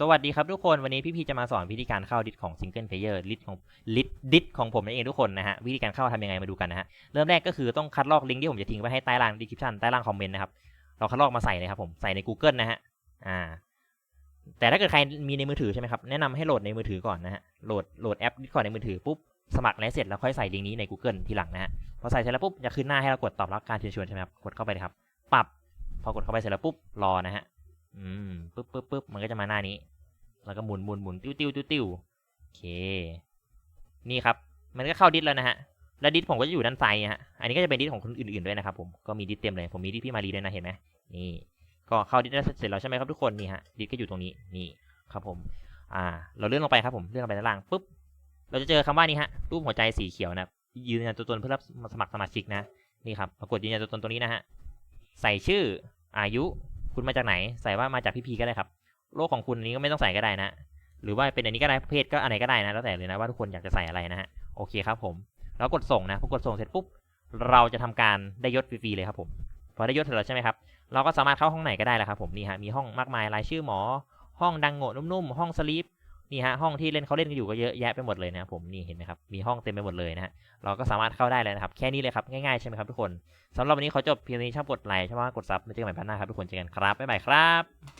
สวัสดีครับทุกคนวันนี้พี่พีจะมาสอนวิธีการเข้าดิสของ Single Player ลิสของลิสดิสของผมนั่นเองทุกคนนะฮะวิธีการเข้าทำยังไงมาดูกันนะฮะเริ่มแรกก็คือต้องคัดลอกลิงก์ที่ผมจะทิ้งไว้ให้ใต้ล่าง description ใต้ล่างคอมเมนต์นะครับเราคัดลอกมาใส่เลยครับผมใส่ใน Google นะฮะอ่าแต่ถ้าเกิดใครมีในมือถือใช่ไหมครับแนะนำให้โหลดในมือถือก่อนนะฮะโหลดโหลดแอป Discord ในมือถือปุ๊บสมัครแล้วเสร็จแล้วค่อยใส่ลิงก์นี้ใน Google ทีหลังนะฮะพอใส่เสร็จแล้วปุ๊บจะขึ้นหน้าให้เรากดตอบรับการเชิญชวนใช่ไหมครับกดเข้าไปเลยครับปรับพอกดเข้าไปเสร็จแล้วปุ๊บรอนะฮะ อืมปุ๊บปุ๊บปุ๊บมันก็จะมาหน้านี้ แล้วก็หมุนหมุนหมุนติ้วติ้วติ้วติ้วโอเค นี่ครับ มันก็เข้าดิสแล้วนะฮะ แล้วดิสผมก็จะอยู่ด้านซ้ายนะฮะ อันนี้ก็จะเป็นดิสของคนอื่นๆด้วยนะครับ ผม ก็มีดิสเต็มเลย ผมมีดิสพี่มารีด้วยนะ เห็นไหมนี่ ก็เข้าดิสเสร็จแล้วใช่ไหมครับทุกคน นี่ฮะ ดิสก็อยู่ตรงนี้ นี่ครับผม อ่า เราเลื่อนลงไปครับผม เลื่อนลงไปด้านล่างปุ๊บ เราจะเจอคำว่านี้ฮะ รูปหัวใจสีเขียวนะยืนยันตัวตนเพื่อรับสมัครสมาชิกนะ นี่ครับปรากฏยืนยันตัวตนตรงนี้นะฮะ ใส่ชื่อ อายุ คุณมาจากไหน ใส่ว่ามาจากพี่พีก็ได้ครับ โลกของคุณนี้ก็ไม่ต้องใส่ก็ได้นะ หรือว่าเป็นอันนี้ก็ได้เพศก็อันไหนก็ได้นะ แล้วแต่เลยนะว่าทุกคนอยากจะใส่อะไรนะฮะ โอเคครับผม แล้วกดส่งนะพอกดส่งเสร็จปุ๊บ เราจะทำการได้ยศฟรีๆเลยครับผม พอได้ยศเสร็จแล้วใช่ไหมครับ เราก็สามารถเข้าห้องไหนก็ได้แล้วครับผม นี่ฮะ มีห้องมากมายรายชื่อหมอ ห้องดังโง่นุ่มๆ ห้องสลีป นี่ฮะห้องที่เล่นเขาเล่นกันอยู่ก็เยอะแยะไปหมดเลยนะครับผมนี่เห็นไหมครับมีห้องเต็มไปหมดเลยนะฮะเราก็สามารถเข้าได้เลยนะครับแค่นี้เลยครับง่ายๆใช่ไหมครับทุกคนสำหรับวันนี้ขอจบเพียงนี้ชอบกดไลค์ชอบกดซับไม่เจอกันใหม่พันหน้าครับทุกคนเจอกันครับบ๊ายบายครับ